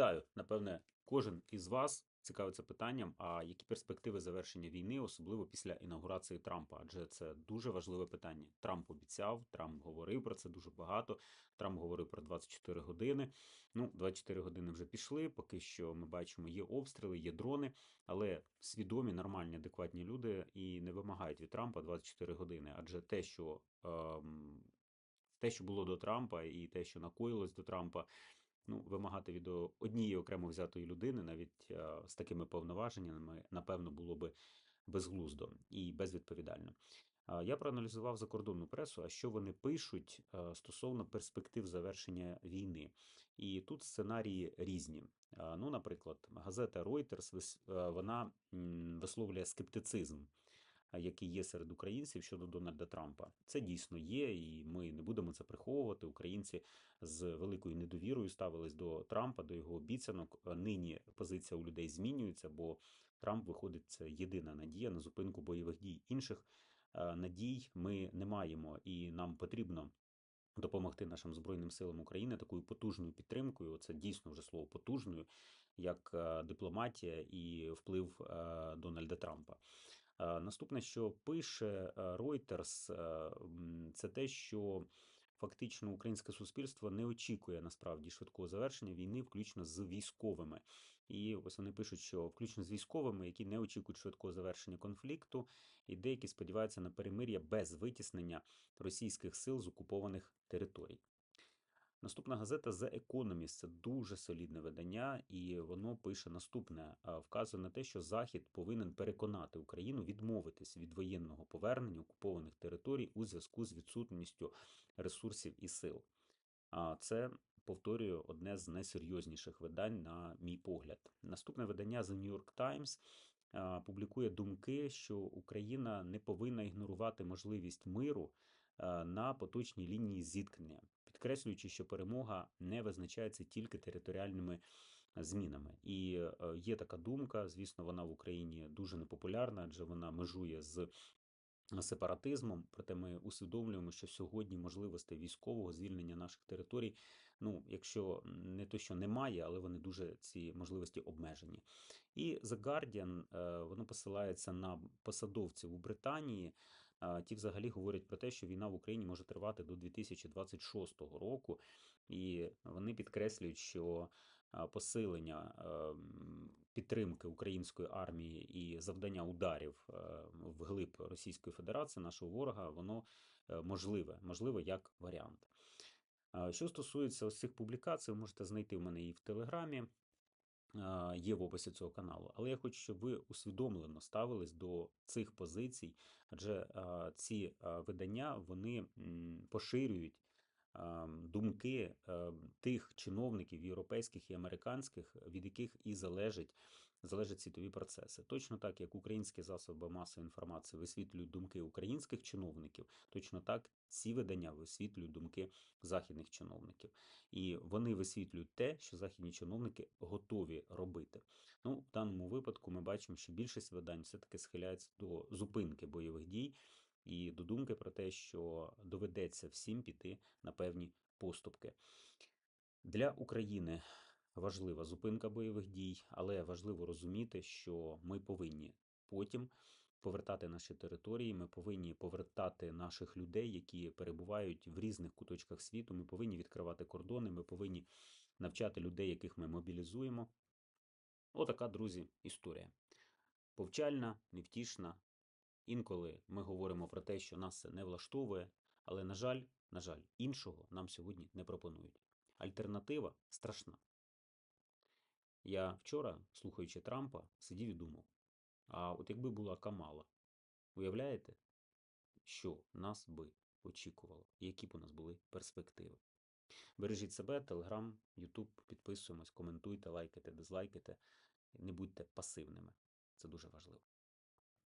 Вітаю! Напевне, кожен із вас цікавиться питанням, а які перспективи завершення війни, особливо після інаугурації Трампа? Адже це дуже важливе питання. Трамп обіцяв, Трамп говорив про це дуже багато. Трамп говорив про 24 години. Ну, 24 години вже пішли. Поки що ми бачимо, є обстріли, є дрони, але свідомі, нормальні, адекватні люди і не вимагають від Трампа 24 години. Адже те, що ем, те, що було до Трампа, і те, що накоїлось до Трампа, ну, вимагати від однієї окремо взятої людини, навіть е, з такими повноваженнями, напевно, було би безглуздо і безвідповідально. Я проаналізував закордонну пресу, а що вони пишуть е, стосовно перспектив завершення війни. І тут сценарії різні. Ну, наприклад, газета Reuters е, вона висловлює скептицизм який є серед українців щодо Дональда Трампа. Це дійсно є, і ми не будемо це приховувати. Українці з великою недовірою ставились до Трампа, до його обіцянок. Нині позиція у людей змінюється, бо Трамп виходить це єдина надія на зупинку бойових дій. Інших надій ми не маємо, і нам потрібно. Допомогти нашим збройним силам України такою потужною підтримкою. Це дійсно вже слово потужною, як дипломатія і вплив Дональда Трампа. Е, Наступне, що пише е, Reuters, е, це те, що фактично українське суспільство не очікує насправді швидкого завершення війни, включно з військовими. І ось вони пишуть, що включно з військовими, які не очікують швидкого завершення конфлікту, і деякі сподіваються на перемир'я без витіснення російських сил з окупованих територій. Наступна газета The Economist – це дуже солідне видання, і воно пише наступне: вказує на те, що Захід повинен переконати Україну відмовитись від воєнного повернення окупованих територій у зв'язку з відсутністю ресурсів і сил. А це повторюю одне з найсерйозніших видань, на мій погляд. Наступне видання The New York Times публікує думки, що Україна не повинна ігнорувати можливість миру е, на поточній лінії зіткнення, підкреслюючи, що перемога не визначається тільки територіальними змінами. І е, є така думка, звісно, вона в Україні дуже непопулярна, адже вона межує з сепаратизмом. Проте ми усвідомлюємо, що сьогодні можливостей військового звільнення наших територій, ну, якщо не то, що немає, але вони дуже ці можливості обмежені. І The Guardian, е, воно посилається на посадовців у Британії. Ті взагалі говорять про те, що війна в Україні може тривати до 2026 року, і вони підкреслюють, що посилення підтримки української армії і завдання ударів вглиб Російської Федерації, нашого ворога, воно е, можливе, можливе як варіант. Що стосується ось цих публікацій, ви можете знайти в мене і в Телеграмі є в описі цього каналу. Але я хочу, щоб ви усвідомлено ставились до цих позицій, адже ці видання вони поширюють думки тих чиновників європейських і американських, від яких і залежить. Залежать світові процеси. Точно так, як українські засоби масової інформації висвітлюють думки українських чиновників, точно так ці видання висвітлюють думки західних чиновників. І вони висвітлюють те, що західні чиновники готові робити. Ну, в даному випадку ми бачимо, що більшість видань все-таки схиляється до зупинки бойових дій і до думки про те, що доведеться всім піти на певні поступки. Для України важлива зупинка бойових дій, але важливо розуміти, що ми повинні потім повертати наші території, ми повинні повертати наших людей, які перебувають в різних куточках світу. Ми повинні відкривати кордони, ми повинні навчати людей, яких ми мобілізуємо. Отака, друзі, історія. Повчальна, невтішна. Інколи ми говоримо про те, що нас це не влаштовує, але, на жаль, на жаль, іншого нам сьогодні не пропонують. Альтернатива страшна. Я вчора, слухаючи Трампа, сидів і думав: а от якби була Камала, уявляєте, що нас би очікувало, які б у нас були перспективи? Бережіть себе, Телеграм, Ютуб, підписуємось, коментуйте, лайкайте, дизлайкайте. Не будьте пасивними. Це дуже важливо.